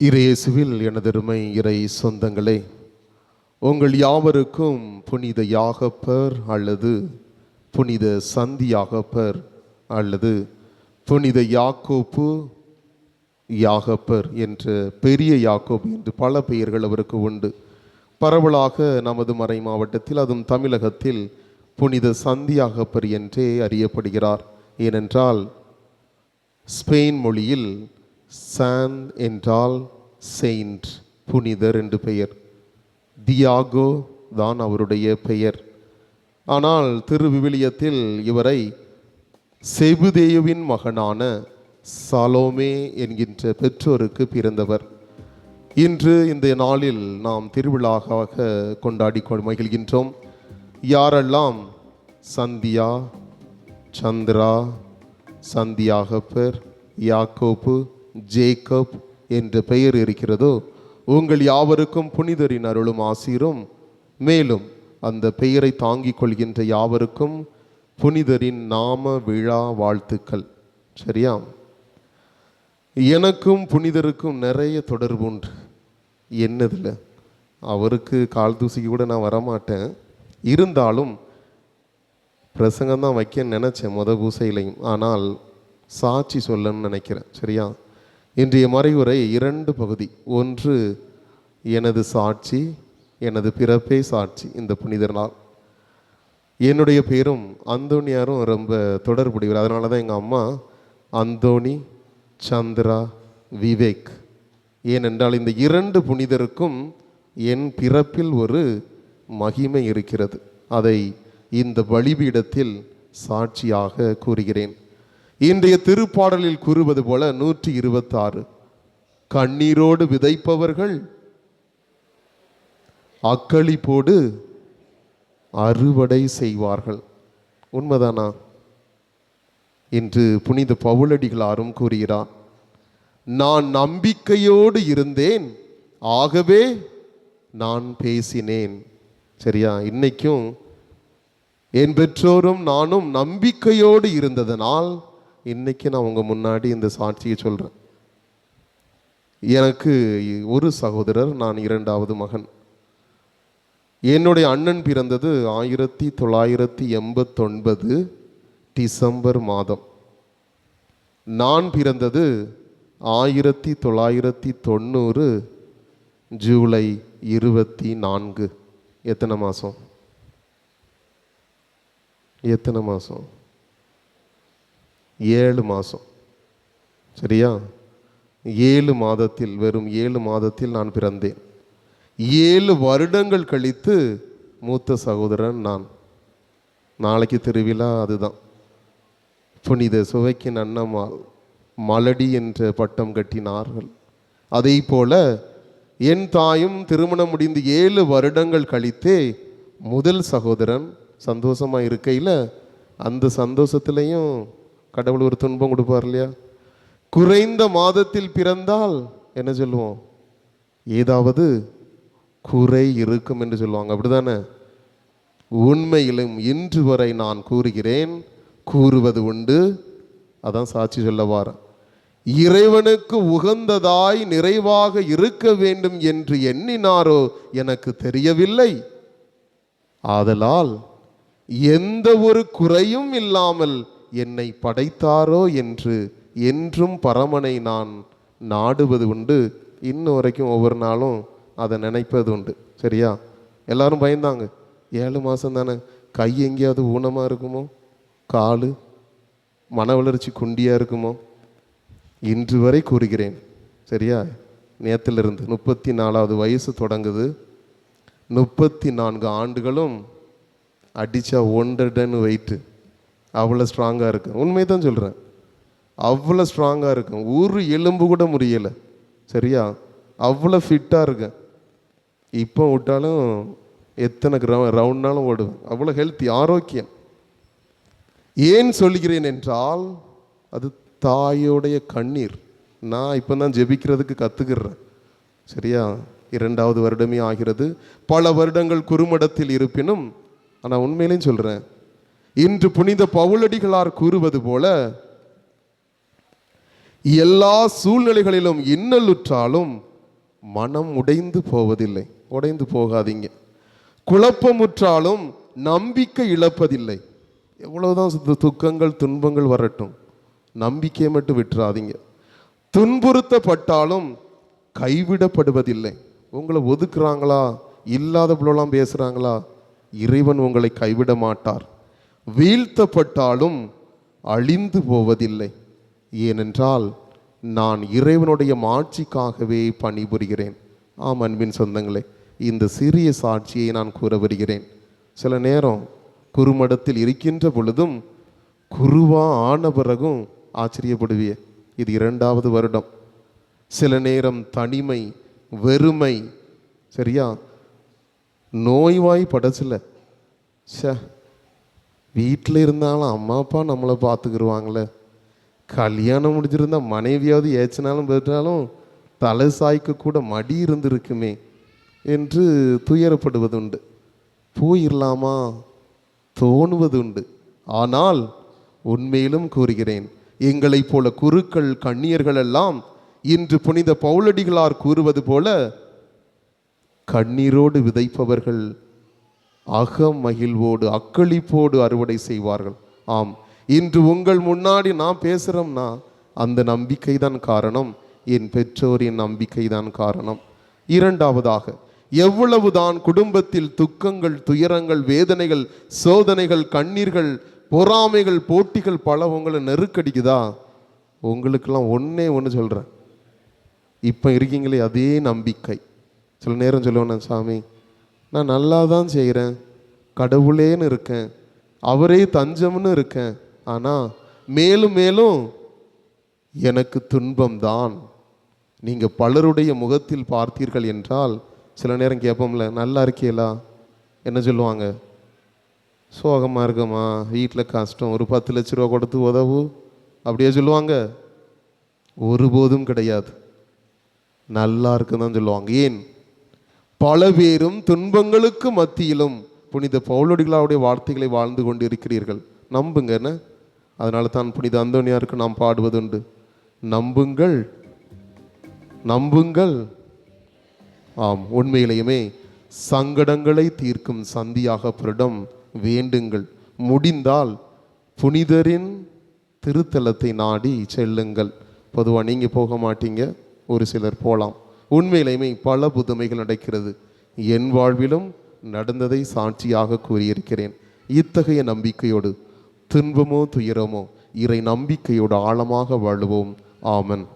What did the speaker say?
இறையேசுவில் எனதருமை இறை சொந்தங்களே உங்கள் யாவருக்கும் புனித யாகப்பர் அல்லது புனித சந்தியாகப்பர் அல்லது புனித யாக்கோப்பு யாகப்பர் என்ற பெரிய யாக்கோப் என்று பல பெயர்கள் அவருக்கு உண்டு. பரவலாக நமது மறை மாவட்டத்தில் அதுவும் தமிழகத்தில் புனித சந்தியாகப்பர் என்றே அறியப்படுகிறார். ஏனென்றால் ஸ்பெயின் மொழியில் சான் என்றால் செயின்ட் புனிதர் என்று பெயர். தியாகோ தான் அவருடைய பெயர். ஆனால் திருவிவிலியத்தில் இவரை செபுதேயுவின் மகனான சாலோமே என்கின்ற பெற்றோருக்கு பிறந்தவர். இன்று இந்த நாளில் நாம் திருவிழாவாக கொண்டாடி மகிழ்கின்றோம். யாரெல்லாம் சந்தியா சந்திரா சந்தியாகப்பர் யாக்கோப்பு ஜேக்கப் என்ற பெயர் இருக்கிறதோ உங்கள் யாவருக்கும் புனிதரின் அருளும் ஆசீரும். மேலும் அந்த பெயரை தாங்கிக் கொள்கின்ற யாவருக்கும் புனிதரின் நாம விழா வாழ்த்துக்கள். சரியா? எனக்கும் புனிதருக்கும் நிறைய தொடர்பு உண்டு. என்னதில்? அவருக்கு கால் தூசிக்கு கூட நான் வரமாட்டேன். இருந்தாலும் பிரசங்கம் தான் வைக்க நினச்சேன் மொத பூசையிலையும். ஆனால் சாட்சி சொல்லணும்னு நினைக்கிறேன். சரியா? இன்றைய மறைவுரை இரண்டு பகுதி. ஒன்று எனது சாட்சி எனது பிறப்பே சாட்சி இந்த புனிதர் நாள். என்னுடைய பேரும் அந்தோணியாரும் ரொம்ப தொடர்புடையவர். அதனால தான் எங்கள் அம்மா அந்தோணி சந்திரா விவேக். ஏனென்றால் இந்த இரண்டு புனிதருக்கும் என் பிறப்பில் ஒரு மகிமை இருக்கிறது. அதை இந்த பலிபீடத்தில் சாட்சியாக கூறுகிறேன். இன்றைய திருப்பாடலில் கூறுவது போல நூற்றி இருபத்தாறு கண்ணீரோடு விதைப்பவர்கள் அக்களிப்போடு அறுவடை செய்வார்கள். உண்மைதானா? என்று புனித பவுலடிகளாரும் கூறுகிறார் நான் நம்பிக்கையோடு இருந்தேன் ஆகவே நான் பேசினேன். சரியா? இன்னைக்கும் என் பெற்றோரும் நானும் நம்பிக்கையோடு இருந்ததனால் இன்றைக்கி நான் உங்கள் முன்னாடி இந்த சாட்சியை சொல்கிறேன் எனக்கு ஒரு சகோதரர் நான் இரண்டாவது மகன். என்னுடைய அண்ணன் பிறந்தது ஆயிரத்தி தொள்ளாயிரத்தி எண்பத்தொன்பது டிசம்பர் மாதம். நான் பிறந்தது ஆயிரத்தி தொள்ளாயிரத்தி தொண்ணூறு ஜூலை இருபத்தி நான்கு. எத்தனை மாதம் எத்தனை மாதம் ஏழு மாதம் சரியா? ஏழு மாதத்தில் வெறும் ஏழு மாதத்தில் நான் பிறந்தேன். ஏழு வருடங்கள் கழித்து மூத்த சகோதரன் நான். நாளைக்கு திருவிழா அதுதான். புனித சுவைக்கின் அன்னம்மாள் மலடி என்ற பட்டம் கட்டினார்கள். அதே போல என் தாயும் திருமணம் முடிந்து ஏழு வருடங்கள் கழித்தே முதல் சகோதரன் சந்தோஷமாக இருக்கையில் அந்த சந்தோஷத்துலேயும் கடவுள் ஒரு துன்பம் கொடுப்பார் இல்லையா? குறைந்த மாதத்தில் பிறந்தால் என்ன சொல்லுவோம்? ஏதாவது குறை இருக்கும் என்று சொல்லுவாங்க. அப்படிதானே? உண்மையிலும் இன்று வரை நான் கூறுகிறேன் கூறுவது உண்டு. அதான் சாட்சி சொல்ல இறைவனுக்கு உகந்ததாய் நிறைவாக இருக்க வேண்டும் என்று எண்ணினாரோ எனக்கு தெரியவில்லை. ஆதலால் எந்த ஒரு குறையும் இல்லாமல் என்னை படைத்தாரோ என்று என்றும் பரமனை நான் நாடுவது உண்டு. இன்ன வரைக்கும் ஒவ்வொரு நாளும் அதை நினைப்பது உண்டு. சரியா? எல்லாரும் பயந்தாங்க. ஏழு மாதம் தானே? கை எங்கேயாவது ஊனமாக இருக்குமோ? காலு? மன வளர்ச்சி குண்டியாக இருக்குமோ? இன்று வரை கூறுகிறேன். சரியா? நேத்திலிருந்து முப்பத்தி நாலாவது வயசு தொடங்குது. முப்பத்தி நான்கு ஆண்டுகளும் அடித்தா ஒன்றரை டன் வெயிட்டு அவ்வளோ ஸ்ட்ராங்காக இருக்கும் உண்மையை தான் சொல்கிறேன் அவ்வளோ ஸ்ட்ராங்காக இருக்கும் ஒரு எலும்பு கூட முடியலை சரியா? அவ்வளோ ஃபிட்டாக இருக்கேன் இப்போ விட்டாலும் எத்தனை கிரௌ ரவுண்ட்னாலும் ஓடுவேன். அவ்வளோ ஹெல்த்தி ஆரோக்கியம். ஏன் சொல்கிறேன் என்றால் அது தாயோடைய கண்ணீர். நான் இப்போ தான் ஜெபிக்கிறதுக்கு கற்றுக்கிறேன் சரியா? இரண்டாவது வருடமே ஆகிறது. பல வருடங்கள் குறுமடத்தில் இருப்பினும் ஆனால் உண்மையிலையும் சொல்கிறேன் இன்று புனித பவுலடிகளார் கூறுவது போல எல்லா சூழ்நிலைகளிலும் இன்னலுற்றாலும் மனம் உடைந்து போவதில்லை. உடைந்து போகாதீங்க. குழப்பமுற்றாலும் நம்பிக்கை இழப்பதில்லை. எவ்வளவுதான் துக்கங்கள் துன்பங்கள் வரட்டும். நம்பிக்கையை மட்டும் விட்டுறாதீங்க. துன்புறுத்தப்பட்டாலும் கைவிடப்படுவதில்லை. உங்களை ஒதுக்குறாங்களா? இல்லாத போலலாம் பேசுகிறாங்களா இறைவன் உங்களை கைவிட மாட்டார். வீழ்த்தப்பட்டாலும் அழிந்து போவதில்லை. ஏனென்றால் நான் இறைவனுடைய மாட்சிக்காகவே பணிபுரிகிறேன். ஆம் அன்பின் சொந்தங்களே இந்த சிறிய சாட்சியை நான் கூற வருகிறேன். சில நேரம் குறுமடத்தில் இருக்கின்ற பொழுதும் குருவா ஆன பிறகும் ஆச்சரியப்படுவிய. இது இரண்டாவது வருடம். சில நேரம் தனிமை வெறுமை சரியா? நோய்வாய் படச்சில ச வீட்டில் இருந்தாலும் அம்மா அப்பா நம்மளை பார்த்துக்கிருவாங்களே. கல்யாணம் முடிஞ்சிருந்தா மனைவியாவது ஏச்சினாலும் பெற்றாலும் தலை சாய்க்க கூட மடி இருந்திருக்குமே என்று துயரப்படுவதுண்டு. போயிடலாமா தோணுவதுண்டு. ஆனால் உண்மையிலும் கூறுகிறேன் எங்களைப் போல குருக்கள் கண்ணியர்கள் எல்லாம் இன்று புனித பவுலடிகளார் கூறுவது போல கண்ணீரோடு விதைப்பவர்கள் அகம் மகிழ்வோடு அக்களிப்போடு அறுவடை செய்வார்கள். ஆம் இன்று உங்கள் முன்னாடி நான் பேசுகிறோம்னா அந்த நம்பிக்கை தான் காரணம் என் பெற்றோரின் நம்பிக்கை தான் காரணம். இரண்டாவதாக எவ்வளவுதான் குடும்பத்தில் துக்கங்கள் துயரங்கள் வேதனைகள் சோதனைகள் கண்ணீர்கள் பொறாமைகள் போட்டிகள் பல உங்களை நெருக்கடிக்குதா? உங்களுக்கெல்லாம் ஒன்றே ஒன்று சொல்கிறேன் இப்போ இருக்கீங்களே அதே நம்பிக்கை. சில நேரம் சொல்லுவேன் சாமி நான் நல்லா தான் செய்கிறேன் கடவுளேன்னு இருக்கேன். அவரே தஞ்சம்னு இருக்கேன். ஆனால் மேலும் மேலும் எனக்கு துன்பம்தான். நீங்கள் பலருடைய முகத்தில் பார்த்தீர்கள் என்றால் சில நேரம் கேட்போம்ல நல்லா இருக்கீங்களா என்ன சொல்லுவாங்க? சோகமாக இருக்குமா? வீட்டில் கஷ்டம். ஒரு பத்து லட்ச ரூபா கொடுத்து உதவு. அப்படியே சொல்லுவாங்க. ஒருபோதும் கிடையாது. நல்லா இருக்குன்னு தான் சொல்லுவாங்க. ஏன்? பல பேரும் துன்பங்களுக்கு மத்தியிலும் புனித பவுலடிகளாவுடைய வார்த்தைகளை வாழ்ந்து கொண்டு இருக்கிறீர்கள் நம்புங்க என்ன? அதனால தான் புனித அந்தோனியாருக்கு நாம் பாடுவதுண்டு. நம்புங்கள். நம்புங்கள். ஆம் உண்மையிலேயுமே சங்கடங்களை தீர்க்கும் சந்தியாக பிரிடம் வேண்டுங்கள். முடிந்தால் புனிதரின் திருத்தலத்தை நாடி செல்லுங்கள். பொதுவாக நீங்கள் போக மாட்டீங்க ஒரு சிலர் போகலாம் உண்மையிலேயுமே பல புதுமைகள் நடக்கிறது. என் வாழ்விலும் நடந்ததை சாட்சியாக கூறியிருக்கிறேன். இத்தகைய நம்பிக்கையோடு துன்பமோ துயரமோ இறை நம்பிக்கையோடு ஆழமாக வாழுவோம். ஆமன்.